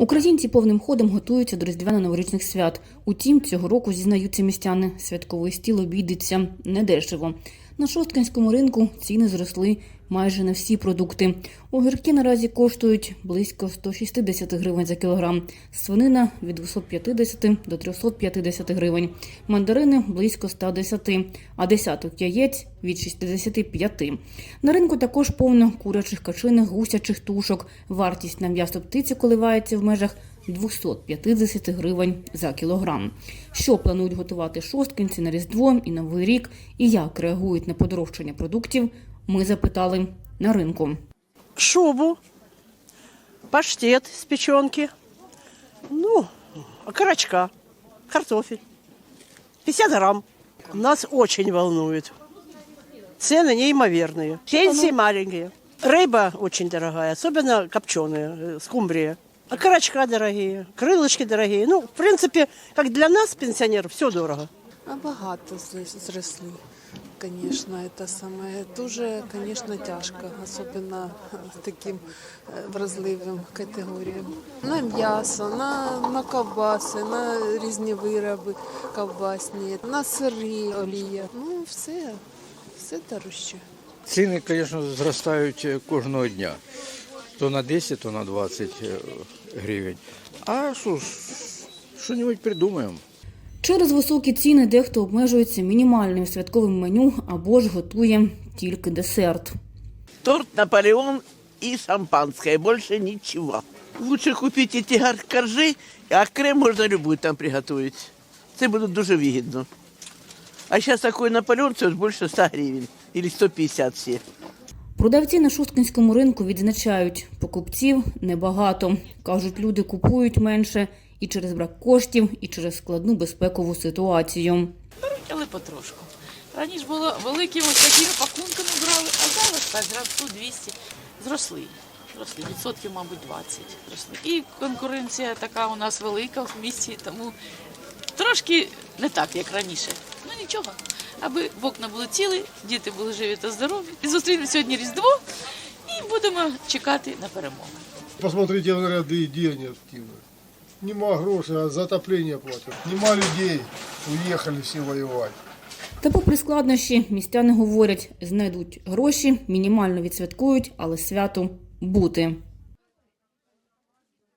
Українці повним ходом готуються до різдвяно-новорічних свят. Утім, цього року зізнаються містяни, святковий стіл обійдеться недешево. На шосткинському ринку ціни зросли майже на всі продукти. Огірки наразі коштують близько 160 гривень за кілограм, свинина від 250 до 350 гривень, мандарини близько 110, а десяток яєць від 65. На ринку також повно курячих качиних, гусячих тушок. Вартість на м'ясо птиці коливається в межах 250 гривень за кілограм. Що планують готувати шосткинці на Різдво і Новий рік, і як реагують на подорожчання продуктів, ми запитали на ринку. шубу, паштет с печенки, ну, окорочка, картофель. 50 грамм. Нас очень волнует. Цены неимоверные. Пенсии маленькие. Рыба очень дорогая, особенно копченая, скумбрия. Окорочка дорогие, крылышки дорогие. Ну, в принципе, как для нас, пенсионеров, все дорого. А багато зросли. Звісно, це саме дуже, звісно, тяжко, особливо таким е, вразливим категоріям. На м'ясо, на, на ковбаси, на різні вироби ковбасні, на сири, олія. Ну, все, все дорожче. Ціни, звісно, зростають е, кожного дня То на 10, то на 20 е, гривень. А що ж, що-небудь придумаємо. Через високі ціни дехто обмежується мінімальним святковим меню або ж готує тільки десерт. торт Наполеон и шампанское, больше ничего. Лучше купить эти гар- коржи, а крем можно любой там приготовить. Это будет дуже выгодно. А сейчас такой Наполеон стоит больше 100 гривен или 150 все. Продавці на Шосткинському ринку відзначають, покупців небагато. Кажуть, люди купують менше і через брак коштів, і через складну безпекову ситуацію. але потрошку. Раніше було великими такими пакунками брали, а зараз так зросту 200. Зросли. Зросли, відсотків, мабуть, 20 зросли. І конкуренція така у нас велика в місті, тому трошки не так, як раніше. Ну нічого. Аби вікна були цілі, діти були живі та здорові. І зустрінемо сьогодні Різдво і будемо чекати на перемогу. Посмотрите на ряды, где они активны. Нема грошей, а за отопление платят. Нема людей, уехали все воевать. Та попри складнощі, містяни говорять, знайдуть гроші, мінімально відсвяткують, але свято бути.